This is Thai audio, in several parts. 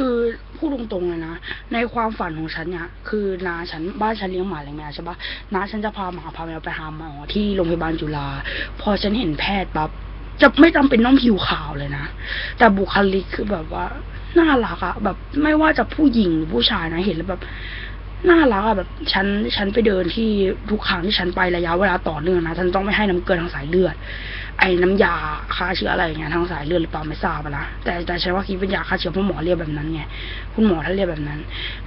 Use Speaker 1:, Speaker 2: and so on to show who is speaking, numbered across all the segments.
Speaker 1: คือพูดตรงๆเลยนะ ในความฝันของฉันเนี่ย คือนาฉันบ้านฉันเลี้ยงหมาเลี้ยงแมวใช่ปะนาฉันจะพาหมาพาแมวไปหาหมอที่โรงพยาบาลจุฬาพอฉันเห็นแพทย์ปั๊บจะไม่จำเป็นต้องผิวขาวเลยนะ แต่บุคลิกคือแบบว่าน่ารักอะแบบไม่ว่าจะผู้หญิงหรือผู้ชายนะเห็นแล้วแบบน่ารักอะแบบฉันฉันไปเดินที่ทุกครั้งที่ฉันไประยะเวลาต่อเนื่องนะฉันต้องไม่ให้น้ำเกลือทางสายเลือด ไอ้น้ำยาฆ่าเชื้ออะไรอย่างเงี้ยทางสายเลือดหรือเปล่าไม่ทราบนะแต่แต่ฉันว่าคิดเป็นยาฆ่าเชื้อเพราะหมอเรียกแบบนั้นไงคุณหมอท่านเรียกแบบนั้น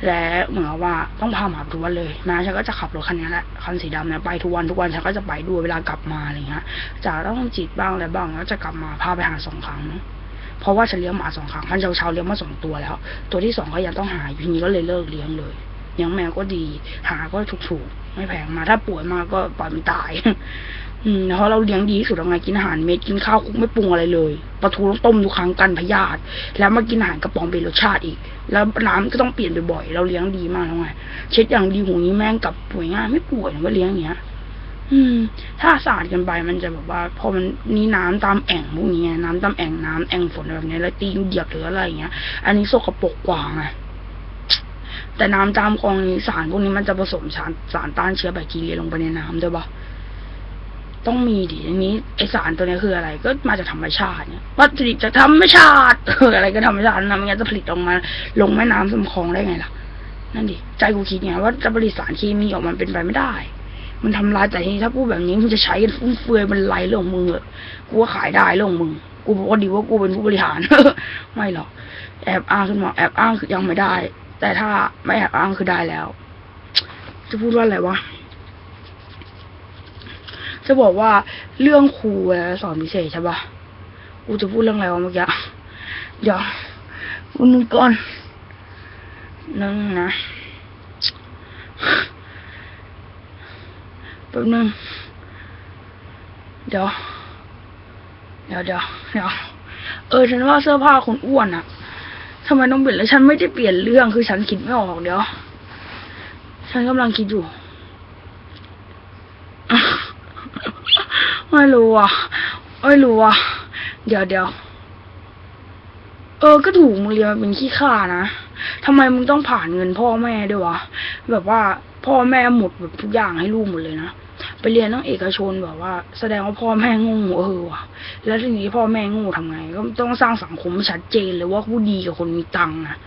Speaker 1: และเหมือนว่าต้องพาหมาไปทุกวันเลยนะฉันก็จะขับรถคันนี้แหละคันสีดำเนี่ยไปทุกวันทุกวันฉันก็จะไปด้วยเวลากลับมาอะไรเงี้ยจะต้องจีดบ้างอะไรบ้างแล้วจะกลับมาพาไปหาสองครั้งเพราะว่าฉันเลี้ยงหมาสองครั้งพันเช้าเช้าเลี้ยงมาสองตัวแล้ว ตัวที่สองก็ยังต้องหาอยู่ทีนี้ก็เลยเลิกเลี้ยงเลยเลี้ยงแมวก็ดี หาก็ถูกๆไม่แพงมาถ้าป่วยมาก็ปล่อยมันตาย อืมเพราะเราเลี้ยงดีที่สุดแล้วไงกินอาหารเม็ดกินข้าวคุกไม่ปรุงอะไรเลยปลาทูต้องต้มทุกครั้งกันพยาธิแล้วมากินอาหารกระป๋องเป็นรสชาติอีก แล้วน้ำก็ต้องเปลี่ยนบ่อยๆเราเลี้ยงดีมากแล้วไงเช็ดอย่างดีหูนี้แม่งกับป่วยง่ายไม่ป่วยนะว่าเลี้ยงอย่างเงี้ย อืม ถ้าสะอาดกันไปมันจะแบบว่า พอมันนี่น้ำตามแอ่งพวกนี้ไงน้ำตามแอ่งน้ำแอ่งฝนแบบนี้แล้วตีนเหยียบหรืออะไรอย่างเงี้ย อันนี้สกปรกกว่าไงแต่น้ำตามคลองนี้สารพวกนี้มันจะผสมสารสารต้านเชื้อแบคทีเรียลงไปในน้ำด้วยปะ ต้องมีดิอันนี้ไอสารตัวนี้คืออะไร ก็มาจากธรรมชาติเนี่ยวัตถุดิบจากธรรมชาติเอออะไรก็ธรรมชาตินะไม่งั้นจะผลิตออกมา ลงแม่น้ำลำคลองได้ไงล่ะ นั่นดิใจกูคิดไงว่าจะผลิตสารเคมีออกมาเป็นไปไม่ได้ มันทำลายแต่ทีนี้ถ้าพูดแบบนี้มึงจะใช้กันฟุ่มเฟือยมันไรเรื่องมึงเอะกูว่าขายได้เรื่องของมึงกูบอกว่าดีว่ากูเป็นผู้บริหารไม่หรอกแอบอ้างขึ้นมาแอบอ้างคือยังไม่ได้ แต่ถ้าไม่แอบอ้างคือได้แล้ว จะพูดว่าอะไรวะ จะบอกว่าเรื่องครูเวลาสอนพิเศษใช่ปะกูจะพูดเรื่องอะไรวะเมื่อกี้เดี๋ยวกูนึกก่อนนึงนะแป๊บนึงเดี๋ยวเดี๋ยวเดี๋ยวเดี๋ยวเออฉันว่าเสื้อผ้าคนอ้วนอะทำไมต้องเปลี่ยนแล้วฉันไม่ได้เปลี่ยนเรื่องคือฉันคิดไม่ออกเดี๋ยว ฉันกำลังคิดอยู่ ไม่รู้อะไม่รู้อะเดี๋ยวเดี๋ยวเออก็ถูกมึงเรียนมาเป็นขี้ข้านะทำไมมึงต้องผ่านเงินพ่อแม่ด้วยวะแบบว่าพ่อแม่หมดแบบทุกอย่างให้ลูกหมดเลยนะไปเรียนต้องเอกชนแบบว่า แสดงว่าพ่อแม่โงูเออว่ะ แล้วทีนี้พ่อแม่โงูทำไง ก็ต้องสร้างสังคมชัดเจนเลยว่าผู้ดีกับคนมีตังค์นะ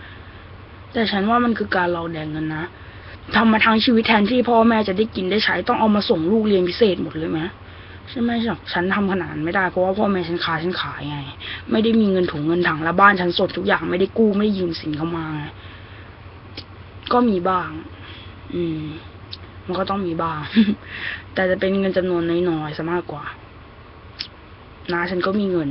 Speaker 1: แต่ฉันว่ามันคือการหลอกแดงเงินนะทำมาทั้งชีวิตแทนที่พ่อแม่จะได้กินได้ใช้ต้องเอามาส่งลูกเรียนพิเศษหมดเลยไหม ใช่ไหมหรอกฉันทำขนาดไม่ได้เพราะว่าพ่อแม่ฉันขายฉันขายไง ไม่ได้มีเงินถุงเงินถังและบ้านฉันสดทุกอย่างไม่ได้กู้ไม่ได้ยืมสินเข้ามาไงก็มีบ้าง อืม มันก็ต้องมีบ้าง แต่จะเป็นเงินจำนวนน้อยๆซะมากกว่านาฉันก็มีเงิน